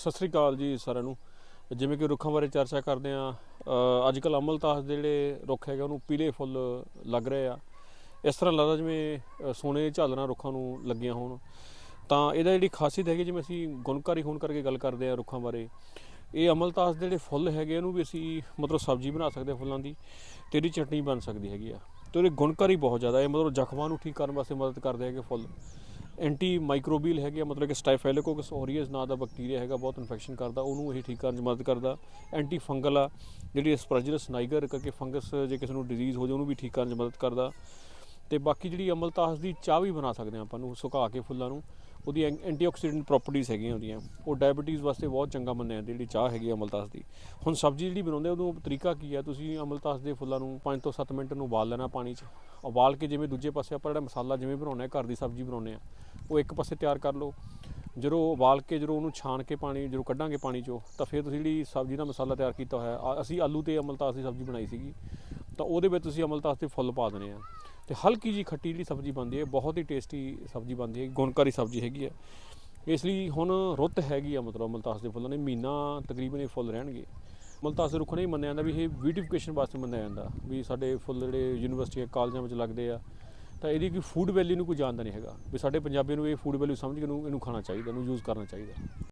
ਸਤਿ ਸ੍ਰੀ ਅਕਾਲ ਜੀ ਸਾਰਿਆਂ ਨੂੰ। ਜਿਵੇਂ ਕਿ ਰੁੱਖਾਂ ਬਾਰੇ ਚਰਚਾ ਕਰਦੇ ਆ ਅੱਜ ਕੱਲ ਅਮਲਤਾਸ ਦੇ ਜਿਹੜੇ ਰੁੱਖ ਹੈਗੇ ਉਹਨੂੰ ਪੀਲੇ ਫੁੱਲ ਲੱਗ ਰਹੇ ਆ। ਇਸ ਤਰ੍ਹਾਂ ਲੱਗਦਾ ਜਿਵੇਂ ਸੋਨੇ ਦੀਆਂ ਝਾਲਰਾਂ ਰੁੱਖਾਂ ਨੂੰ ਲੱਗੀਆਂ ਹੋਣ। ਤਾਂ ਇਹਦਾ ਜਿਹੜੀ ਖਾਸੀਅਤ ਹੈਗੀ, ਜਿਵੇਂ ਅਸੀਂ ਗੁਣਕਾਰੀ ਹੋਣ ਕਰਕੇ ਗੱਲ ਕਰਦੇ ਆ ਰੁੱਖਾਂ ਬਾਰੇ, ਇਹ ਅਮਲਤਾਸ ਦੇ ਜਿਹੜੇ ਫੁੱਲ ਹੈਗੇ ਇਹਨੂੰ ਵੀ ਅਸੀਂ ਮਤਲਬ ਸਬਜ਼ੀ ਬਣਾ ਸਕਦੇ ਹਾਂ ਫੁੱਲਾਂ ਦੀ ਤੇ ਇਹਦੀ ਚਟਨੀ ਬਣ ਸਕਦੀ ਹੈਗੀ ਆ। ਤੇ ਉਹਦੇ ਗੁਣਕਾਰੀ ਬਹੁਤ ਜ਼ਿਆਦਾ, ਇਹ ਮਤਲਬ ਜ਼ਖਮਾਂ ਨੂੰ ਠੀਕ ਕਰਨ ਵਾਸਤੇ ਮਦਦ ਕਰਦੇ ਹੈਗੇ ਫੁੱਲ। ਐਂਟੀ ਮਾਈਕਰੋਬੀਅਲ ਹੈਗੇ ਆ, ਮਤਲਬ ਕਿ ਸਟਾਈਫੈਲੋਕੋਕਸ ਔਰੀਅਸ ਨਾਂ ਦਾ ਬੈਕਟੀਰੀਆ ਹੈਗਾ ਬਹੁਤ ਇਨਫੈਕਸ਼ਨ ਕਰਦਾ ਉਹਨੂੰ ਇਹ ਠੀਕ ਕਰਨ 'ਚ ਮਦਦ ਕਰਦਾ। ਐਂਟੀ ਫੰਗਲ ਆ ਜਿਹੜੀ ਐਸਪਰਜਿਲਸ ਨਾਈਗਰ ਕਰਕੇ ਫੰਗਸ ਜੇ ਕਿਸੇ ਨੂੰ ਡਿਜ਼ੀਜ਼ ਹੋ ਜਾਏ ਉਹਨੂੰ ਵੀ ਠੀਕ ਕਰਨ 'ਚ ਮਦਦ ਕਰਦਾ। ਤੇ ਬਾਕੀ ਜਿਹੜੀ ਅਮਲਤਾਸ ਦੀ ਚਾਹ ਵੀ ਬਣਾ ਸਕਦੇ ਹਾਂ ਆਪਾਂ ਨੂੰ ਸੁਕਾ ਕੇ ਫੁੱਲਾਂ ਨੂੰ। ਉਹਦੀ ਐਂਟੀਆਕਸੀਡੈਂਟ ਪ੍ਰੋਪਰਟੀਜ਼ ਹੈਗੀਆਂ ਉਹਦੀਆਂ। ਉਹ ਡਾਇਬੀਟੀਜ਼ ਵਾਸਤੇ ਬਹੁਤ ਚੰਗਾ ਮੰਨਿਆ ਜਾਂਦਾ ਜਿਹੜੀ ਚਾਹ ਹੈਗੀ ਆ ਅਮਲਤਾਸ ਦੀ। ਹੁਣ ਸਬਜ਼ੀ ਜਿਹੜੀ ਬਣਾਉਂਦੇ ਆ, ਉਹਨੂੰ ਤਰੀਕਾ ਕੀ ਹੈ? ਤੁਸੀਂ ਅਮਲਤਾਸ ਦੇ ਫੁੱਲਾਂ ਨੂੰ 5 ਤੋਂ 7 ਮਿੰਟ ਨੂੰ ਉਬਾਲ ਲੈਣਾ ਪਾਣੀ 'ਚ। ਉਬਾਲ ਕੇ ਜਿਵੇਂ ਦੂਜੇ ਪਾਸੇ ਆਪਾਂ ਜਿਹੜਾ ਮਸਾਲਾ ਜਿਵੇਂ ਬਣਾਉਂਦੇ ਆ, ਘਰ ਦੀ ਸਬਜ਼ੀ ਬਣਾਉਂਦੇ ਆ, ਉਹ ਇੱਕ ਪਾਸੇ ਤਿਆਰ ਕਰ ਲਓ। ਜਦੋਂ ਉਬਾਲ ਕੇ, ਜਦੋਂ ਉਹਨੂੰ ਛਾਣ ਕੇ ਪਾਣੀ, ਜਦੋਂ ਕੱਢਾਂਗੇ ਪਾਣੀ 'ਚੋਂ, ਤਾਂ ਫਿਰ ਤੁਸੀਂ ਜਿਹੜੀ ਸਬਜ਼ੀ ਦਾ ਮਸਾਲਾ ਤਿਆਰ ਕੀਤਾ ਹੋਇਆ ਅਸੀਂ ਆਲੂ ਤੇ ਅਮਲਤਾਸ ਦੀ ਸਬਜ਼ੀ ਬਣਾਈ ਸੀਗੀ। ਤਾਂ ਉਹਦੇ ਵਿੱਚ ਤੁਸੀਂ ਅਮਲਤਾਸ ਦੇ ਫੁੱਲ ਪਾ ਦੇਣੇ ਆ। ਤੇ ਹਲਕੀ ਜੀ ਖੱਟੀ ਜਿਹੜੀ ਸਬਜ਼ੀ ਬਣਦੀ ਹੈ, ਬਹੁਤ ਹੀ ਟੇਸਟੀ ਸਬਜ਼ੀ ਬਣਦੀ ਹੈ, ਗੁਣਕਾਰੀ ਸਬਜ਼ੀ ਹੈਗੀ ਹੈ। ਇਸ ਲਈ ਹੁਣ ਰੁੱਤ ਹੈਗੀ ਆ ਮਤਲਬ ਮਲਤਾਸ ਦੇ ਫੁੱਲਾਂ ਨੇ ਮਹੀਨਾ ਤਕਰੀਬਨ ਇਹ ਫੁੱਲ ਰਹਿਣਗੇ। ਮਲਤਾਸ ਦੇ ਰੁੱਖ ਨਹੀਂ ਮੰਨਿਆ ਜਾਂਦਾ ਵੀ ਇਹ ਬਿਊਟੀਫਿਕੇਸ਼ਨ ਵਾਸਤੇ ਮੰਨਿਆ ਜਾਂਦਾ, ਵੀ ਸਾਡੇ ਫੁੱਲ ਜਿਹੜੇ ਯੂਨੀਵਰਸਿਟੀਆਂ ਕਾਲਜਾਂ ਵਿੱਚ ਲੱਗਦੇ ਆ, ਤਾਂ ਇਹਦੀ ਕੋਈ ਫੂਡ ਵੈਲਿਊ ਨੂੰ ਕੋਈ ਜਾਣਦਾ ਨਹੀਂ ਹੈਗਾ। ਵੀ ਸਾਡੇ ਪੰਜਾਬੀਆਂ ਨੂੰ ਇਹ ਫੂਡ ਵੈਲਿਊ ਸਮਝ ਕੇ ਇਹਨੂੰ ਇਹਨੂੰ ਖਾਣਾ ਚਾਹੀਦਾ, ਇਹਨੂੰ ਯੂਜ਼ ਕਰਨਾ ਚਾਹੀਦਾ।